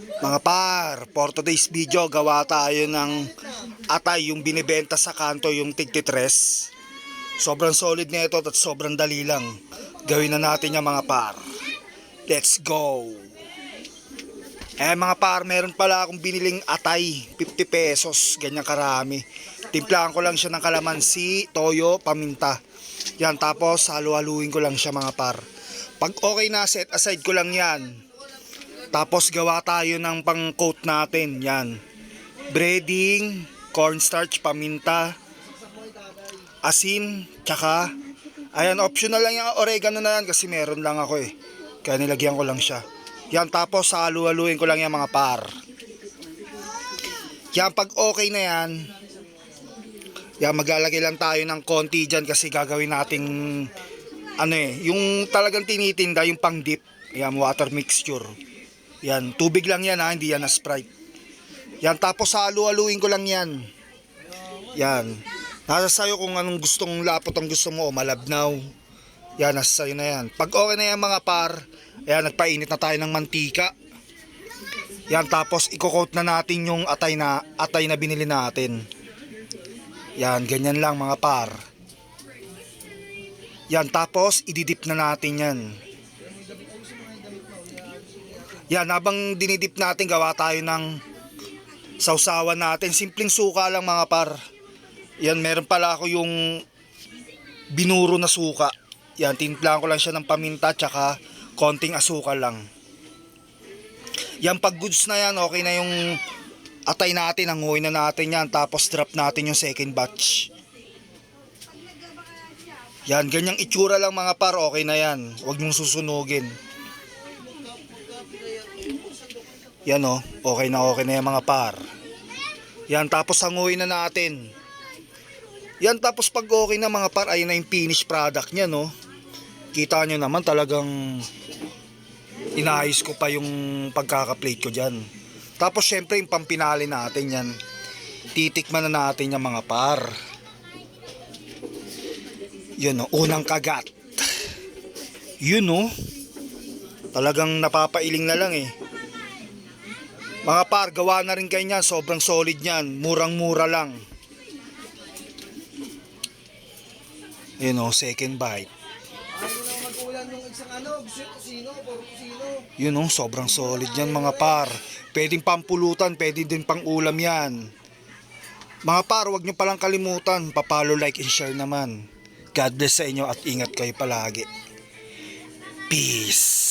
Mga par, for today's video, gawa tayo ng atay yung binibenta sa kanto, yung tigtitres. Sobrang solid na ito at sobrang dali lang. Gawin na natin yung mga par. Let's go! Eh mga par, meron pala akong biniling atay, 50 pesos, ganyan karami. Timplahan ko lang siya ng kalamansi, toyo, paminta. Yan, tapos halu-haluin ko lang siya mga par. Pag okay na, set aside ko lang yan. Tapos gawa tayo ng pang-coat natin, yan. Breading, cornstarch, paminta, asin, tsaka, ayan, optional lang yung oregano na yan kasi meron lang ako eh. Kaya nilagyan ko lang siya. Yan, tapos halu-haluin ko lang yung mga par. Yan, pag okay na yan, yan, maglalagay lang tayo ng konti dyan kasi gagawin nating, ano eh, yung talagang tinitinda, yung pang dip. Yan, water mixture. Yan, tubig lang yan ha, hindi yan na Sprite. Yan, tapos halu-haluin ko lang yan. Yan. Nasa sayo kung anong gustong lapot ang gusto mo, o malabnaw. Yan, nasa sayo na yan. Pag okay na yan mga par, ayan, nagpainit na tayo ng mantika. Yan, tapos i-coat na natin yung atay na, atay na binili natin. Yan, ganyan lang mga par. Yan, tapos ididip na natin yan. Yan, habang dinidip natin, gawa tayo ng sausawan natin. Simpleng suka lang mga par. Yan, meron pala ako yung binuro na suka. Yan, timplahan ko lang siya ng paminta tsaka konting asukal lang. Yan, pag goods na yan, okay na yung atay natin, hanguin na natin yan. Tapos drop natin yung second batch. Yan, ganyang itsura lang mga par, okay na yan. Huwag niyong susunugin. Yan o, okay na okay na yan mga par. Yan, tapos hanguin na natin. Yan, tapos pag okay na mga par, ayun na yung finished product niya, no? Kita nyo naman talagang inayos ko pa yung pagkaka-plate ko dyan. Tapos syempre yung pampinali natin yan. Titikman na natin yung mga par. Yun o, unang kagat. Yun o. Talagang napapailing na lang eh. Mga par, gawa na rin kayo niyan. Sobrang solid niyan. Murang-mura lang. Yun o, second bite. Yun o, sobrang solid yan mga par. Pwedeng pampulutan, pwede din pang ulam yan. Mga par, huwag nyo palang kalimutan. Papalo, like, and share naman. God bless sa inyo at ingat kayo palagi. Peace.